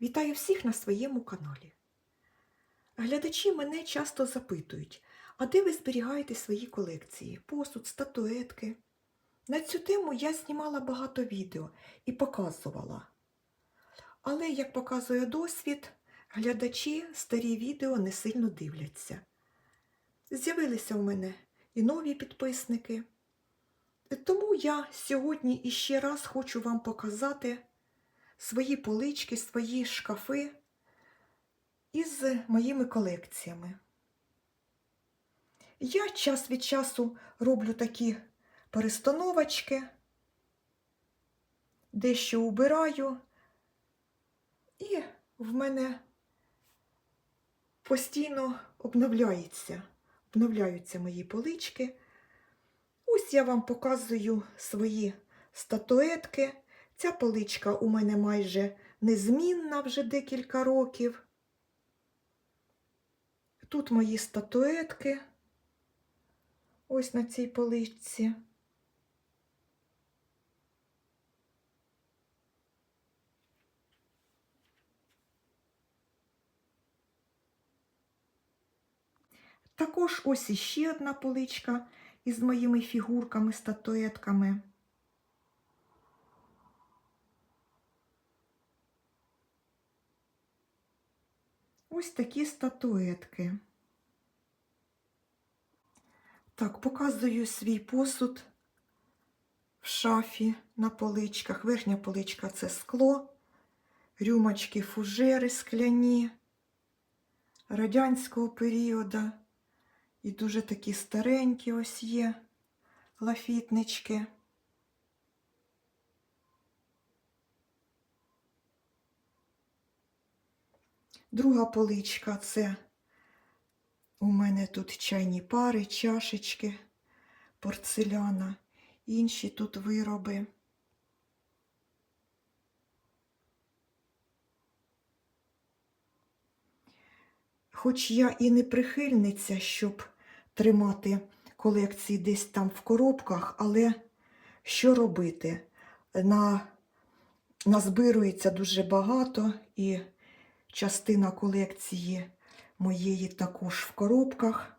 Вітаю всіх на своєму каналі. Глядачі мене часто запитують, а де ви зберігаєте свої колекції? Посуд, статуетки. На цю тему я знімала багато відео і показувала. Але, як показує досвід, глядачі старі відео не сильно дивляться. З'явилися у мене і нові підписники. Тому я сьогодні іще раз хочу вам показати свої полички, свої шкафи із моїми колекціями. Я час від часу роблю такі перестановочки, дещо убираю, і в мене постійно обновляється, обновляються мої полички. Ось я вам показую свої статуетки. Ця поличка у мене майже незмінна вже декілька років. Тут мої статуетки. Ось на цій поличці. Також ось іще одна поличка із моїми фігурками, статуетками. Ось такі статуетки. Так, показую свій посуд в шафі на поличках. Верхня поличка це скло, рюмочки, фужери скляні радянського періоду. І дуже такі старенькі ось є лафітнички. Друга поличка це у мене тут чайні пари, чашечки, порцеляна, інші тут вироби. Хоч я і не прихильниця, щоб тримати колекції десь там в коробках, але що робити? На, назбирується дуже багато і частина колекції моєї також в коробках.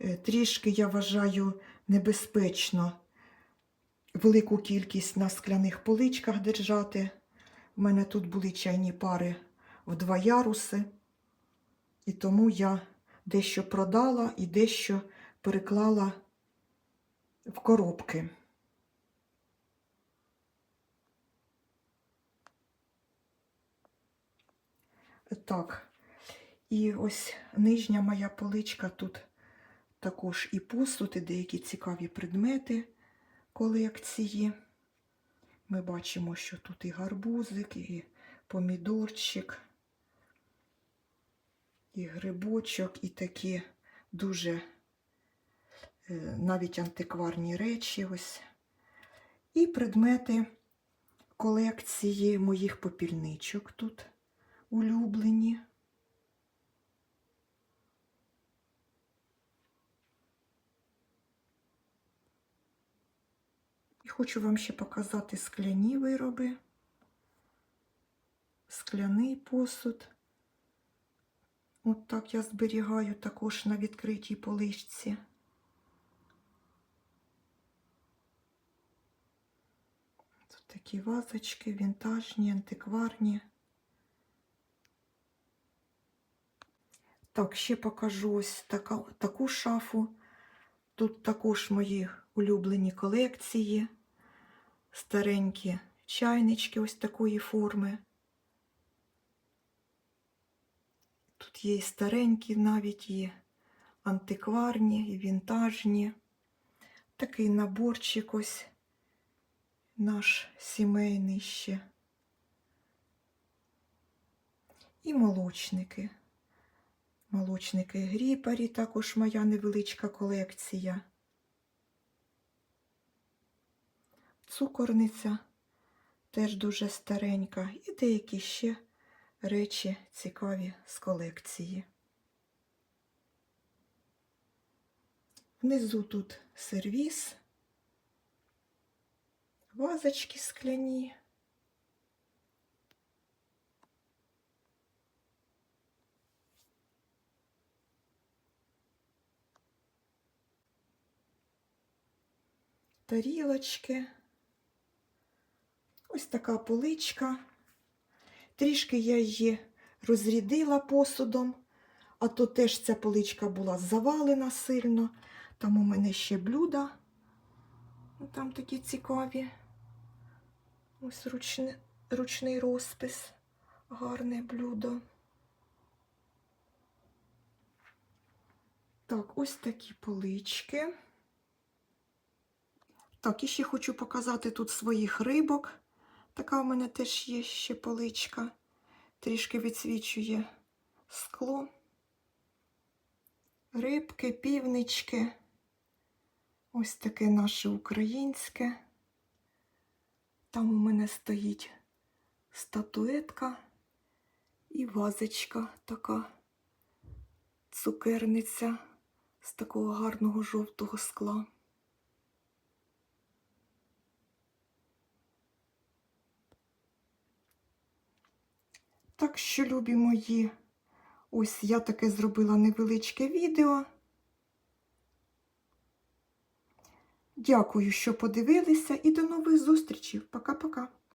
Е, Трішки, я вважаю, небезпечно велику кількість на скляних поличках держати. У мене тут були чайні пари в два яруси, і тому я дещо продала і дещо переклала в коробки. Так, і ось нижня моя поличка тут також і посуд, і деякі цікаві предмети колекції. Ми бачимо, що тут і гарбузик, і помідорчик, і грибочок, і такі дуже е, навіть антикварні речі. ось. І предмети колекції моїх попільничок тут улюблені. І хочу вам ще показати скляні вироби, скляний посуд. От так я зберігаю також на відкритій поличці. Тут такі вазочки, вінтажні, антикварні. Так, ще покажу ось така, таку шафу. Тут також мої улюблені колекції, старенькі чайнички ось такої форми. Тут є і старенькі навіть і антикварні, і вінтажні. Такий наборчик ось наш сімейний ще. І молочники. Молочники гріпарі, також моя невеличка колекція. Цукорниця теж дуже старенька, і деякі ще речі цікаві з колекції. Внизу тут сервіс, вазочки скляні. Тарілочки. Ось така поличка. Трішки я її розрядила посудом, а то теж ця поличка була завалена сильно. Там у мене ще блюда. Ну, Там такі цікаві. Ось ручне, ручний розпис. Гарне блюдо. Так, ось такі полички. Так, і ще хочу показати тут своїх рибок. Така у мене теж є ще поличка. Трішки відсвічує скло. Рибки, півнички. Ось таке наше українське. Там у мене стоїть статуетка і вазочка така цукерниця з такого гарного жовтого скла. Так що, любі мої, ось я таке зробила невеличке відео. Дякую, що подивилися, і до нових зустрічей. Пока-пока.